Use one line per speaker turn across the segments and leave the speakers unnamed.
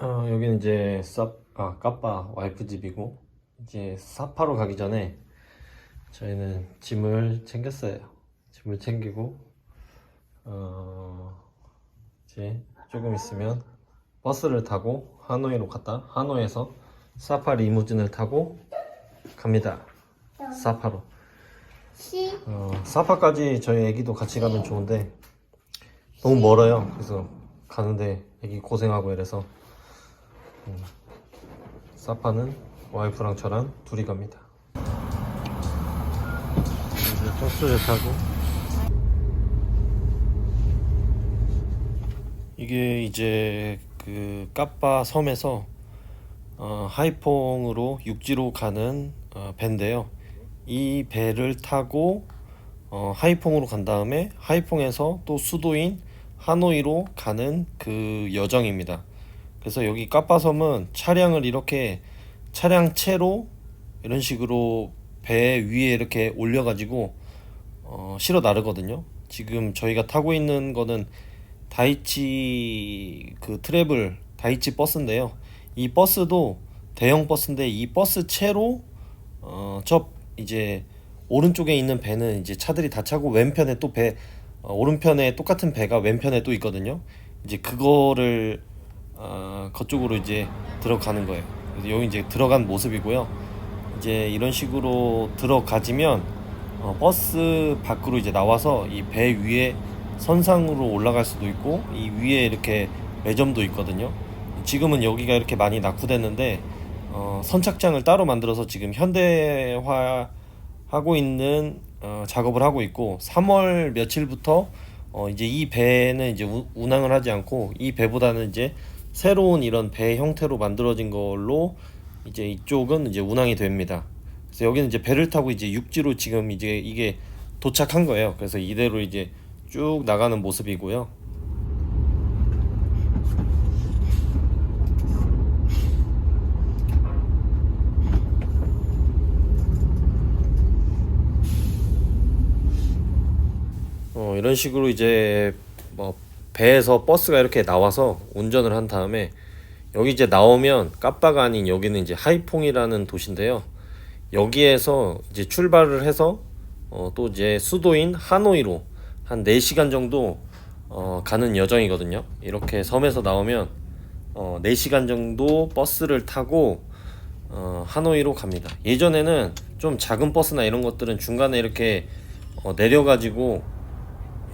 어, 여기는 이제 쌉, 아, 까빠 와이프 집이고, 이제 사파로 가기 전에 저희는 짐을 챙겼어요. 짐을 챙기고, 어, 이제 조금 있으면 버스를 타고 하노이로 갔다, 하노이에서 사파 리무진을 타고 갑니다. 사파로.
시
어, 사파까지 저희 애기도 같이 가면 좋은데 너무 멀어요. 그래서 가는데 애기 고생하고 이래서 음, 사파는 와이프랑 저랑 둘이 갑니다. 이제 버스를 타고 이게 이제 그 까빠 섬에서 어, 하이퐁으로 육지로 가는 어, 배인데요. 이 배를 타고 어, 하이퐁으로 간 다음에 하이퐁에서 또 수도인 하노이로 가는 그 여정입니다. 그래서 여기 까빠섬은 차량을 이렇게 차량 채로 이런 식으로 배 위에 이렇게 올려가지고 어, 실어 나르거든요. 지금 저희가 타고 있는 거는 다이치 그 트래블 다이치 버스인데요. 이 버스도 대형 버스인데 이 버스 채로 어, 저 이제 오른쪽에 있는 배는 이제 차들이 다 차고 왼편에 또 배 어, 오른편에 똑같은 배가 왼편에 또 있거든요. 이제 그거를 어, 그쪽으로 이제 들어가는 거예요. 여기 이제 들어간 모습이고요. 이제 이런 식으로 들어가지면 어, 버스 밖으로 이제 나와서 이 배 위에 선상으로 올라갈 수도 있고 이 위에 이렇게 매점도 있거든요. 지금은 여기가 이렇게 많이 낙후됐는데 어, 선착장을 따로 만들어서 지금 현대화 하고 있는 어, 작업을 하고 있고 3월 며칠부터 어, 이제 이 배는 이제 우- 운항을 하지 않고 이 배보다는 이제 새로운 이런 배 형태로 만들어진 걸로 이제 이쪽은 이제 운항이 됩니다. 그래서 여기는 이제 배를 타고 이제 육지로 지금 이제 이게 도착한 거예요. 그래서 이대로 이제 쭉 나가는 모습이고요. 어, 이런 식으로 이제 뭐 배에서 버스가 이렇게 나와서 운전을 한 다음에 여기 이제 나오면 까빠가 아닌 여기는 이제 하이퐁이라는 도시인데요. 여기에서 이제 출발을 해서 어, 또 이제 수도인 하노이로 한 4시간 정도 어, 가는 여정이거든요. 이렇게 섬에서 나오면 어, 4시간 정도 버스를 타고 어, 하노이로 갑니다. 예전에는 좀 작은 버스나 이런 것들은 중간에 이렇게 어, 내려가지고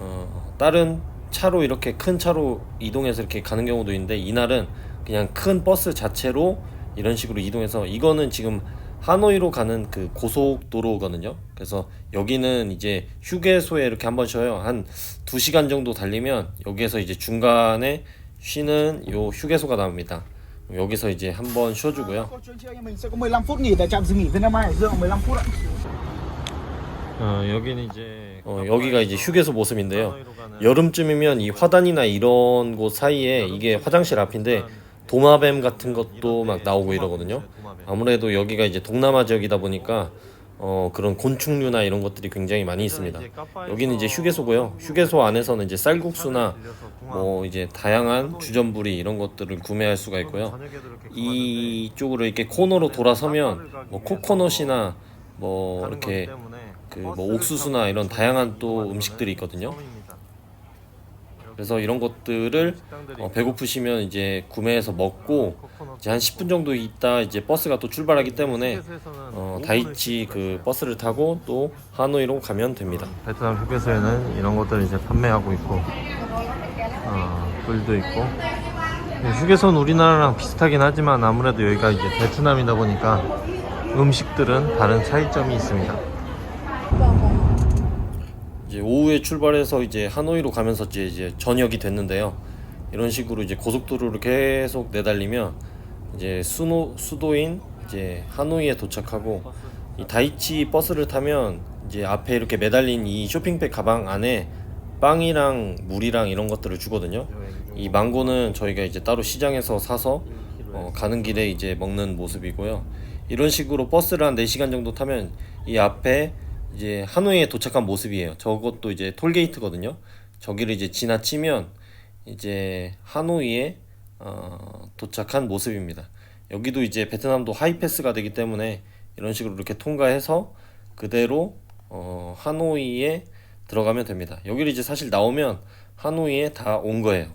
어, 다른 차로 이렇게 큰 차로 이동해서 이렇게 가는 경우도 있는데 이날은 그냥 큰 버스 자체로 이런 식으로 이동해서 이거는 지금 하노이로 가는 그 고속도로거든요. 그래서 여기는 이제 휴게소에 이렇게 한번 쉬어요. 한 2시간 정도 달리면 여기에서 이제 중간에 쉬는 요 휴게소가 나옵니다. 여기서 이제 한번 쉬어 주고요.
Câu chuyện chị anh mình sẽ có 15 phút nghỉ tại trạm dừng nghỉ Việt Nam Hải Dương 15 phút ạ.
어, 여기는 이제 어, 여기가 이제 휴게소 모습인데요. 여름쯤이면 이 화단이나 이런 곳 사이에 이게 화장실 앞인데 도마뱀 같은 것도 막 나오고 이러거든요. 아무래도 여기가 이제 동남아 지역이다 보니까 어, 그런 곤충류나 이런 것들이 굉장히 많이 있습니다. 여기는 이제 휴게소고요. 휴게소 안에서는 이제 쌀국수나 뭐 이제 다양한 주전부리 이런 것들을 구매할 수가 있고요. 이쪽으로 이렇게 코너로 돌아서면 뭐 코코넛이나 뭐 이렇게 그 뭐 옥수수나 이런 다양한 또 음식들이 있거든요. 그래서 이런 것들을 어, 배고프시면 이제 구매해서 먹고 이제 한 10분 정도 있다 이제 버스가 또 출발하기 때문에 어, 다이치 그 버스를 타고 또 하노이로 가면 됩니다. 베트남 휴게소에는 이런 것들을 이제 판매하고 있고 어, 꿀도 있고 휴게소는 우리나라랑 비슷하긴 하지만 아무래도 여기가 이제 베트남이다 보니까 음식들은 다른 차이점이 있습니다. 이제 오후에 출발해서 이제 하노이로 가면서 이제, 저녁이 됐는데요. 이런 식으로 이제 고속도로를 계속 내달리면 이제 수노, 수도인 이제 하노이에 도착하고 이 다이치 버스를 타면 이제 앞에 이렇게 매달린 이 쇼핑백 가방 안에 빵이랑 물이랑 이런 것들을 주거든요. 이 망고는 저희가 이제 따로 시장에서 사서 어, 가는 길에 이제 먹는 모습이고요. 이런 식으로 버스를 한 4시간 정도 타면 이 앞에 이제 하노이에 도착한 모습이에요. 저것도 이제 톨게이트거든요. 저기를 이제 지나치면 이제 하노이에 어, 도착한 모습입니다. 여기도 이제 베트남도 하이패스가 되기 때문에 이런 식으로 이렇게 통과해서 그대로 어, 하노이에 들어가면 됩니다. 여기를 이제 사실 나오면 하노이에 다 온 거예요.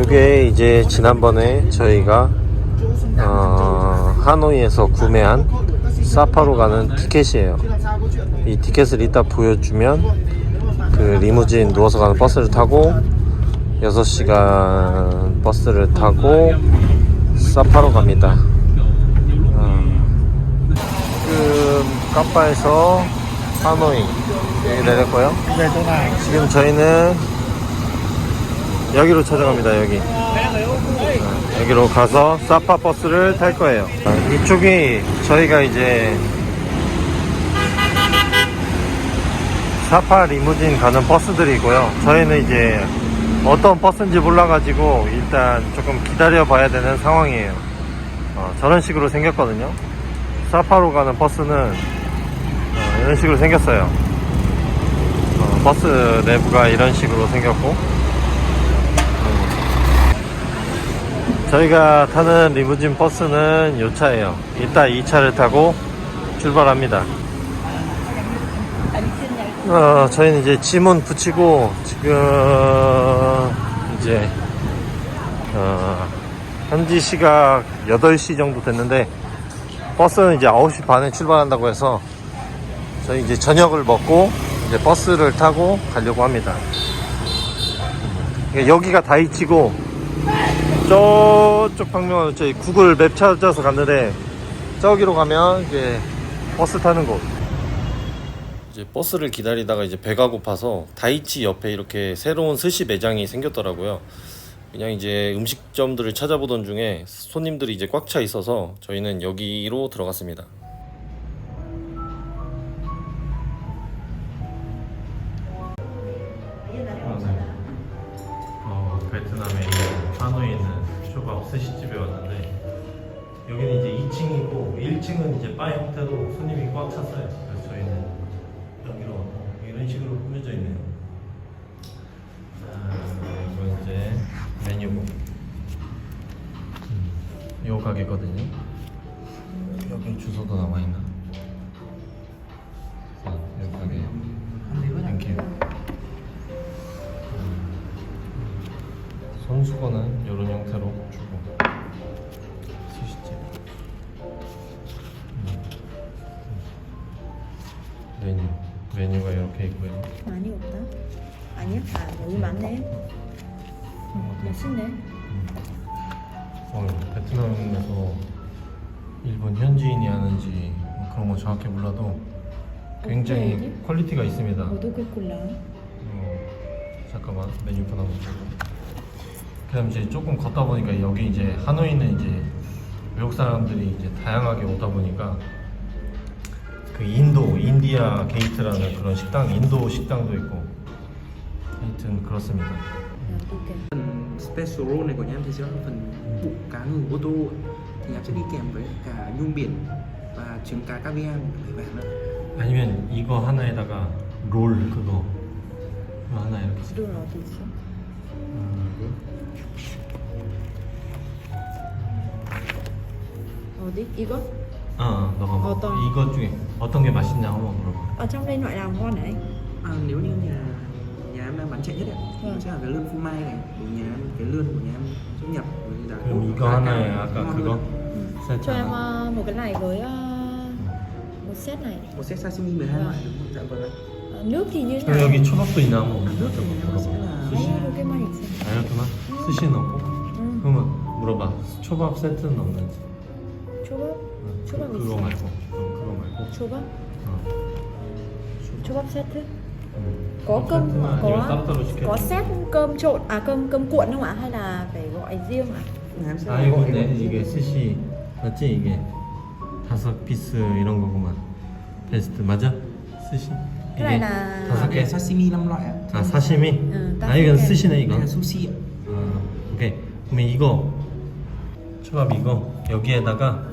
어, 요게 이제 지난번에 저희가 어, 하노이에서 구매한 사파로 가는 티켓이에요. 이 티켓을 이따 보여주면 그 리무진 누워서 가는 버스를 타고 6시간 버스를 타고 사파로 갑니다. 어, 지금 까빠에서 하노이 여기 내렸고요.
này
지금 저희는 여기로 찾아갑니다. 여기 어, 여기로 가서 사파 버스를 탈 거예요. 어, 이쪽이 저희가 이제 사파 리무진 가는 버스들이고요. 저희는 이제 어떤 버스인지 몰라가지고 일단 조금 기다려 봐야 되는 상황이에요. 어, 저런 식으로 생겼거든요. 사파로 가는 버스는 어, 이런 식으로 생겼어요. 어, 버스 내부가 이런 식으로 생겼고 음. 저희가 타는 리무진 버스는 요 차예요 이따 이 차를 타고 출발합니다 어, 저희는 이제 지문 붙이고 지금 이제 어, 현지 시각 8시 정도 됐는데 버스는 이제 9시 반에 출발한다고 해서 저희 이제 저녁을 먹고 이제 버스를 타고 가려고 합니다. 음. 여기가 다이치고 저쪽 방면 저희 구글 맵 찾아서 갔는데 저기로 가면 이제 버스 타는 곳. 이제 버스를 기다리다가 이제 배가 고파서 다이치 옆에 이렇게 새로운 스시 매장이 생겼더라고요. 그냥 이제 음식점들을 찾아보던 중에 손님들이 이제 꽉 차 있어서 저희는 여기로 들어갔습니다. 스시집에 왔는데 여기는 이제 2층이고 1층은 이제 바 형태로 손님이 꽉 찼어요. 그래서 저희는 여기로 왔고 이런 식으로 꾸며져 있네요. 자, 이거 이제 메뉴고 음, 요 가게거든요. 여기 주소도 나와 있나? 자, 요 가게. 땡큐. 손수건은 이런 형태로 이렇게 있고요
많이 없다. 아니야? 아 여기 많네. 맛있네.
어, 베트남에서 일본 현지인이 하는지 뭐 그런 거 정확히 몰라도 굉장히
오케이.
퀄리티가 있습니다.
Tôi 골라.
어, 잠깐만 메뉴판 한번 보고. 그다음 이제 조금 걷다 보니까 여기 이제 하노이는 이제 외국 사람들이 이제 다양하게 오다 보니까 그 인도 인디아 게이트라는 그런 식당 인도 식당도 있고 하여튼 그렇습니다.
Rồi, ok.
phần special roll này của nhà em thì sẽ là phần bụng cá ngừ ô tô thì em sẽ đi kèm với cả nhung biển và trứng cá caviar bảy vàng nữa
아니면 이거 하나에다가 롤 그거 이거 하나 이렇게
rồi thì sao? 어디? 이거?
어 너가 뭐
어떤?
이거 중에 어떤 게 맛있냐 한번 물어봐.
Ở trong đây loại nào ngon này?
à, nếu như nhà nhà em đang bán chạy nhất ấy, thì
Vâng.
nó sẽ là cái lươn phô mai này của nhà em cái lươn của nhà em xuất nhập với giá
그럼
tốt,
이거
giá
하나에
cao,
아까
ngon
그거
hơn.
세트
Cho em
하나.
ờ, một cái này với ờ, một set này.
một set sashimi 12
Vâng.
loại đúng không? dạ vâng ạ
Ờ, nước thì như thế
그럼
nào?
여기 초밥도 있나 한번
à, nước thì nhà em sẽ
물어봐.
là
Đấy, 이렇게 많이 있어.
알겠구나. 스시는 없고.
응.
그러면 물어봐. 초밥 세트는 없는지.
초밥?
응,
초밥
그, 그거
있어.
말고. 응, 그거 말고.
초밥?
어.
초밥 세트?
응.
Có cơm có có set cơm trộn à cơm cơm cuộn không ạ hay là phải gọi riêng ạ?
em sẽ
아 이거 근데 이게 스시 맞지 이게 다섯 피스 이런 거구만. 베스트 맞아? 스시.
Cái này
이게
là
다섯
Cái
개.
sashimi 5 loại ạ
아 사시미.
응,
아 이건
따뜻해.
스시네
đây
이거.
là sushi ạ
아, 오케이. 그러면 이거 초밥 이거 여기에다가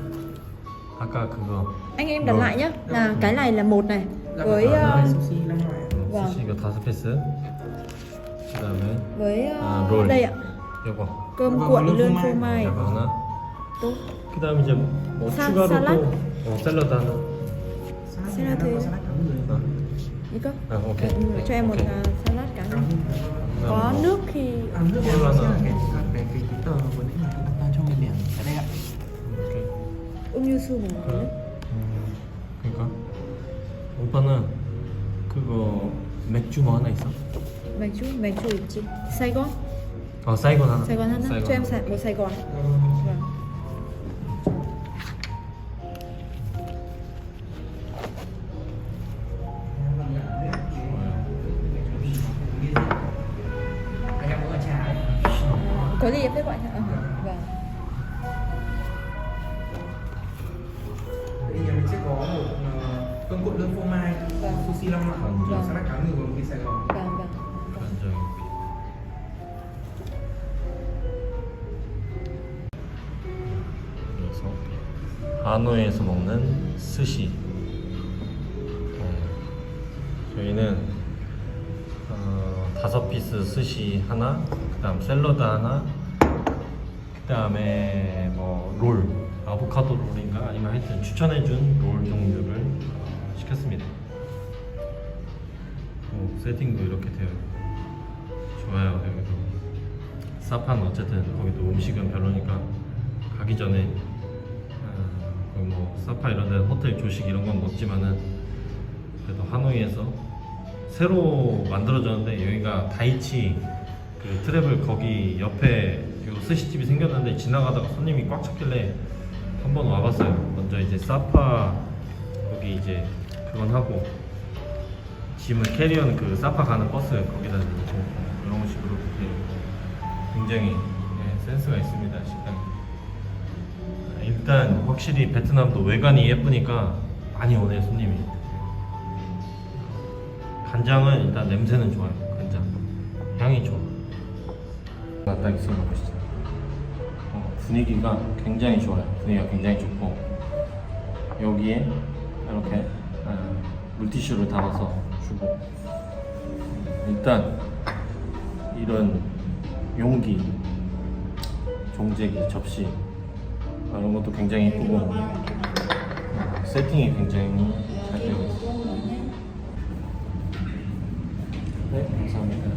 Anh em đặt
Rồi.
lại nhá. Là cái này là một này
Dạ
với
vâng,
ờ,
sushi 5 loại ạ
어,
Vâng.
스시 이거 다섯 피스. 그다음에
với ờ,
아, 롤.
đây ạ.
요거
Cơm
Vâng,
cuộn
lươn
lươn
phô
phô
mai.
mai.
이거 하나.
Tốt.
그다음 이제 뭐
사-
추가로
살라드?
또 어, 샐러드 하나.
salad
Salad
nhà em đang
thì-
có salad cá ngừ
어.
Ico.
아, 오케이.
Ừ, cho em một
오케이.
ờ, salad cá ngừ.
그다음
Có
뭐,
nước khi
À, nước thì
음료수 먹을래?
음, 그러니까 오빠는 그거 맥주 뭐 하나 있어?
맥주 맥주 있지. Saigon.
어 사이건 하나.
Saigon 하나. Cho em sa- một Saigon. Vâng.
anh em có trà đấy
Có gì em sẽ gọi hả? Vâng.
sushi 5 loại,
Vâng.
salad cá ngừ và một cái Sài Gòn.
Vâng vâng.
그래서 하노이에서 먹는 스시 어, 저희는 어, 다섯 피스 스시 하나 그 다음 샐러드 하나 그 다음에 뭐 롤 아보카도 롤인가 아니면 하여튼 추천해준 롤 종류를 세팅도 이렇게 있고 좋아요. 여기도 사판 어쨌든 거기도 음식은 별로니까 가기 전에 아, 거기 뭐 사파 이런 데 호텔 조식 이런 건 먹지만은 그래도 하노이에서 새로 만들어졌는데 여기가 다이치 그 트래블 거기 옆에 요 스시집이 생겼는데 지나가다가 손님이 꽉 찼길래 한번 와봤어요. 먼저 이제 사파 여기 이제 그건 하고 짐을 캐리어는 그 사파 가는 버스 거기다 놓고 이런 식으로 굉장히 예, 센스가 있습니다 식당. 일단 확실히 베트남도 외관이 예쁘니까 많이 오네 손님이. 간장은 일단 냄새는 좋아요. 간장 향이 좋아. 딱 있으면 보시죠. 어, 분위기가 굉장히 좋아요. 분위기가 굉장히 좋고 여기에 이렇게 아, 물티슈를 담아서 주고 일단 이런 용기, 종재기, 접시 아, 이런 것도 굉장히 이쁘고 어, 세팅이 굉장히 잘 되어 있어요. 네, 감사합니다.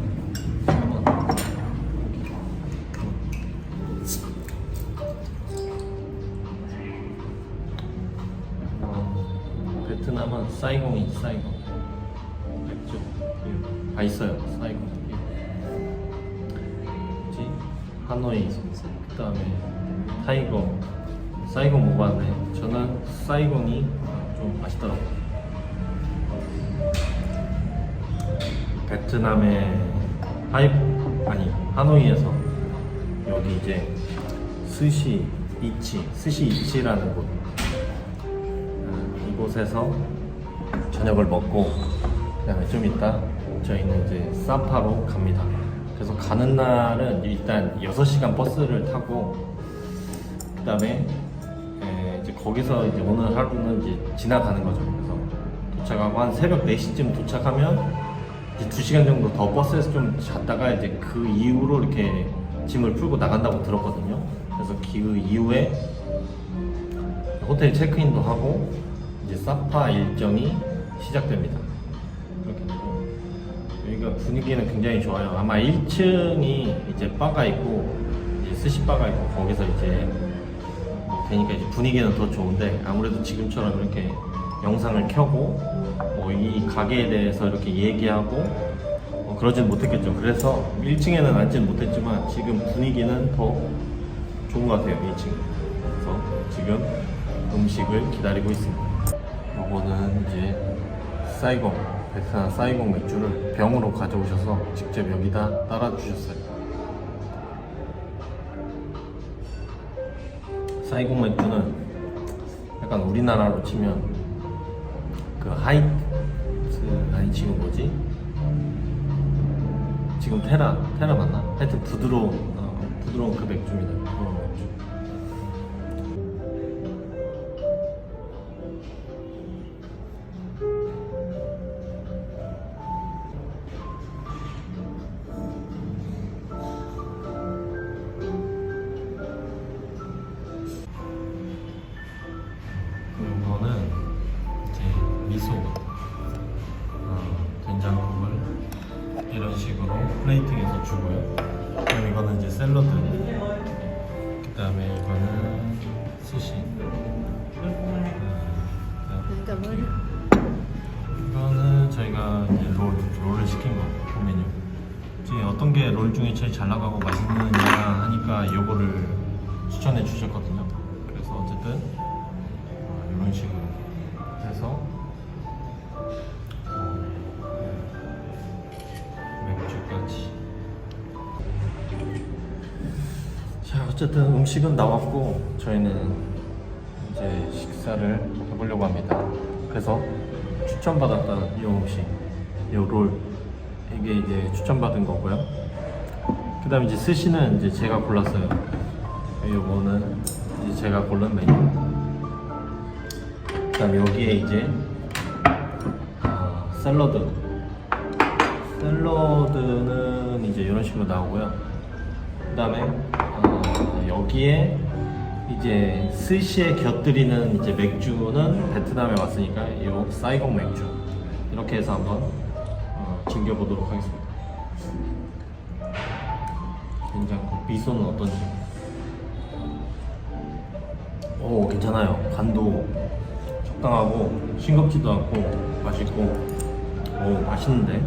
사이공이 좀 맛있더라고요. 베트남의 하이 아니 하노이에서 여기 이제 스시 이치 스시 이치라는 곳 아, 이곳에서 저녁을 먹고 그다음에 좀 이따 저희는 이제 사파로 갑니다. 그래서 가는 날은 일단 6시간 버스를 타고 그다음에 거기서 이제 오늘 하루는 이제 지나가는 거죠. 그래서 도착하고 한 새벽 4시쯤 도착하면 이제 2시간 정도 더 버스에서 좀 잤다가 이제 그 이후로 이렇게 짐을 풀고 나간다고 들었거든요. 그래서 그 이후에 호텔 체크인도 하고 이제 사파 일정이 시작됩니다. 되고 여기가 분위기는 굉장히 좋아요. 아마 1층이 이제 바가 있고 이제 스시 바가 있고 거기서 이제 뭐 되니까 이제 분위기는 더 좋은데 아무래도 지금처럼 이렇게 영상을 켜고 뭐 이 가게에 대해서 이렇게 얘기하고 어, 그러진 못했겠죠. 그래서 1층에는 앉지는 못했지만 지금 분위기는 더 좋은 것 같아요. 1층. 그래서 지금 음식을 기다리고 있습니다. 요거는 이제 사이공 베트남 사이공 맥주를 병으로 가져오셔서 직접 여기다 따라 주셨어요. 사이공 맥주는 약간 우리나라로 치면 그 하이트 아니 지금 뭐지? 지금 테라 테라 맞나? 하여튼 부드러운 어, 부드러운 그 맥주입니다. 부드러운 맥주. 어떤 게 롤 중에 제일 잘 나가고 맛있느냐 하니까 이거를 추천해 주셨거든요. 그래서 어쨌든 어, 이런 식으로 해서 어, 맥주까지. 자, 어쨌든 음식은 나왔고 저희는 이제 식사를 해보려고 합니다. 그래서 추천받았던 이 음식, 이 롤, 이게 이제 추천받은 거고요. 그다음 이제 스시는 이제 제가 골랐어요. 요거는 이제 제가 고른 메뉴. 그다음 여기에 이제 아, 샐러드. 샐러드는 이제 이런 식으로 나오고요. 그다음에 어, 여기에 이제 스시에 곁들이는 이제 맥주는 베트남에 왔으니까 이 사이공 맥주 이렇게 해서 한번 어, 즐겨보도록 하겠습니다. 된장국 미소는 어떤지? 오 괜찮아요. 간도 적당하고 싱겁지도 않고 맛있고 오 맛있는데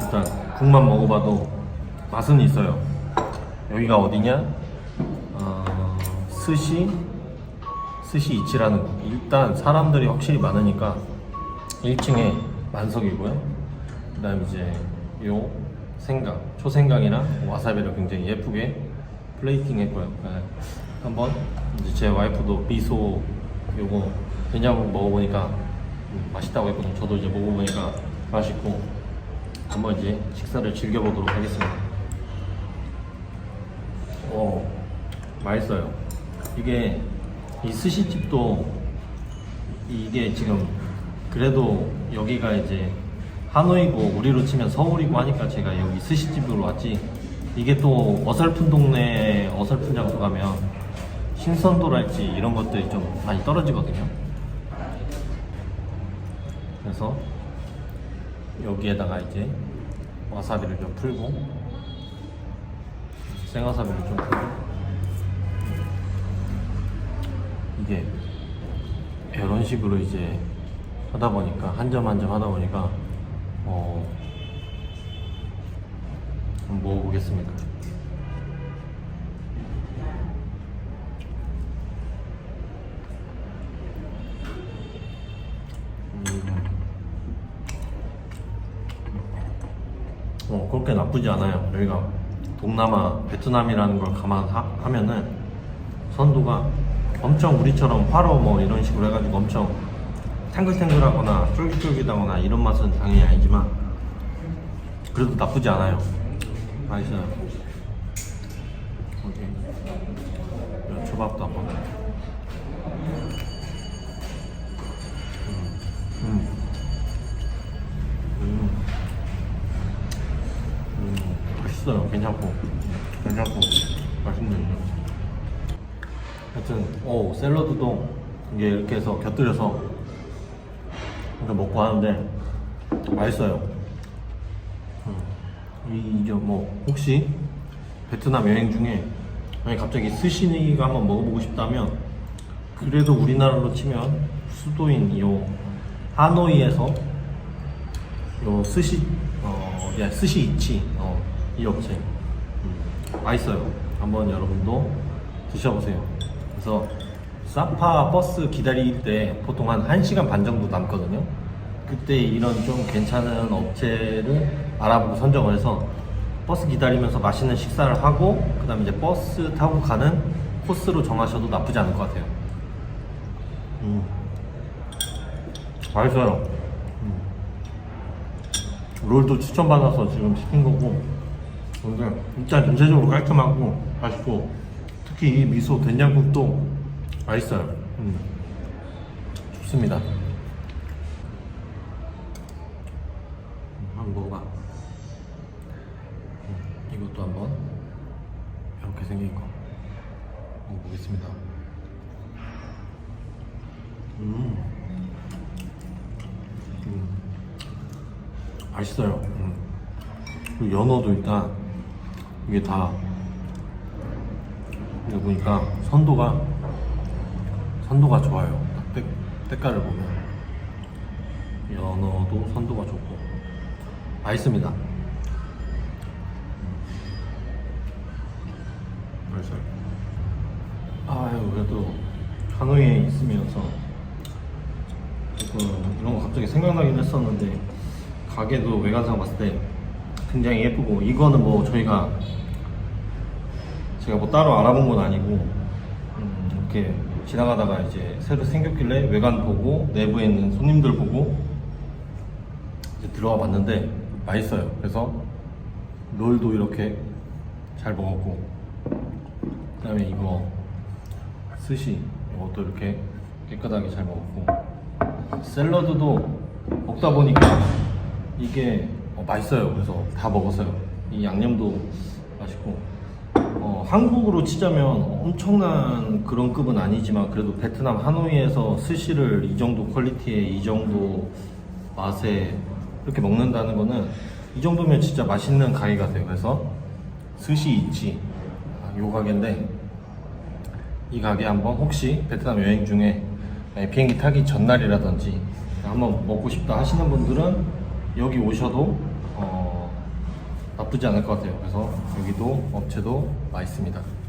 일단 국만 먹어봐도 맛은 있어요. 여기가 어디냐? 어, 스시 스시 이치라는 곳. 일단 사람들이 확실히 많으니까 1층에 만석이고요. 그다음 이제 요 생강, 초생강이랑 와사비를 굉장히 예쁘게 플레이팅 했고요. 네. 한번 이제 제 와이프도 미소 요거 된장국 먹어보니까 음, 맛있다고 했거든요. 저도 이제 먹어보니까 맛있고 한번 이제 식사를 즐겨보도록 하겠습니다. 오, 맛있어요. 이게 이 스시집도 이게 지금 그래도 여기가 이제 하노이고 우리로 치면 서울이고 하니까 제가 여기 스시집으로 왔지 이게 또 어설픈 동네 어설픈 장소 가면 신선도랄지 이런 것들이 좀 많이 떨어지거든요. 그래서 여기에다가 이제 와사비를 좀 풀고 생와사비를 좀 풀고 이게 이런 식으로 이제 하다 보니까 한 점 한 점 하다 보니까 어, 한번 먹어보겠습니다. 음. 어, 그렇게 나쁘지 않아요. 여기가 동남아, 베트남이라는 걸 감안하면은 선도가 엄청 우리처럼 화로 뭐 이런 식으로 해가지고 엄청 탱글탱글하거나 쫄깃쫄깃하거나 이런 맛은 당연히 아니지만 그래도 나쁘지 않아요. 맛있어요. 이 초밥도 한번. 음. 음. 음. 맛있어요. 괜찮고. 괜찮고. 맛있네요. 하여튼, 오, 샐러드도 이게 이렇게 해서 곁들여서 이렇게 먹고 하는데 맛있어요. 음. 이, 이제 뭐, 혹시 베트남 여행 중에 갑자기 스시가 한번 먹어보고 싶다면 그래도 우리나라로 치면 수도인 요 하노이에서 요 스시 어 야, 스시 이치 어, 이 업체 음, 맛있어요. 한번 여러분도 드셔보세요. 그래서 사파 버스 기다릴 때 보통 한 1시간 반 정도 남거든요. 그때 이런 좀 괜찮은 업체를 알아보고 선정을 해서 버스 기다리면서 맛있는 식사를 하고 그 다음에 이제 버스 타고 가는 코스로 정하셔도 나쁘지 않을 것 같아요. 음. 맛있어요. 음. 롤도 추천받아서 지금 시킨 거고 근데 일단 전체적으로 깔끔하고 맛있고 특히 이 미소 된장국도 맛있어요. 음. 좋습니다. 음, 한번 먹어봐. 음, 이것도 한번 이렇게 생긴 거 먹어보겠습니다. 음. 음. 맛있어요. 음. 연어도 일단 이게 다 이거 보니까 선도가 선도가 좋아요. 딱 때, 때깔을 보면 연어도 선도가 좋고 맛있습니다. 맛있어요. 아유 그래도 하노이에 있으면서 조금 이런 거 갑자기 생각나긴 했었는데 가게도 외관상 봤을 때 굉장히 예쁘고 이거는 뭐 저희가 제가 뭐 따로 알아본 건 아니고 음, 이렇게 지나가다가 이제 새로 생겼길래 외관 보고 내부에 있는 손님들 보고 이제 들어와 봤는데 맛있어요. 그래서 롤도 이렇게 잘 먹었고 그다음에 이거 스시 이것도 이렇게 깨끗하게 잘 먹었고 샐러드도 먹다 보니까 이게 어, 맛있어요. 그래서 다 먹었어요. 이 양념도 맛있고 어, 한국으로 치자면 엄청난 그런 급은 아니지만 그래도 베트남 하노이에서 스시를 이 정도 퀄리티에 이 정도 맛에 이렇게 먹는다는 거는 이 정도면 진짜 맛있는 가게 같아요. 그래서 스시 있지 아, 요 가게인데 이 가게 한번 혹시 베트남 여행 중에 비행기 타기 전날이라든지 한번 먹고 싶다 하시는 분들은 여기 오셔도 어, 나쁘지 않을 것 같아요. 그래서 여기도 업체도 맛있습니다.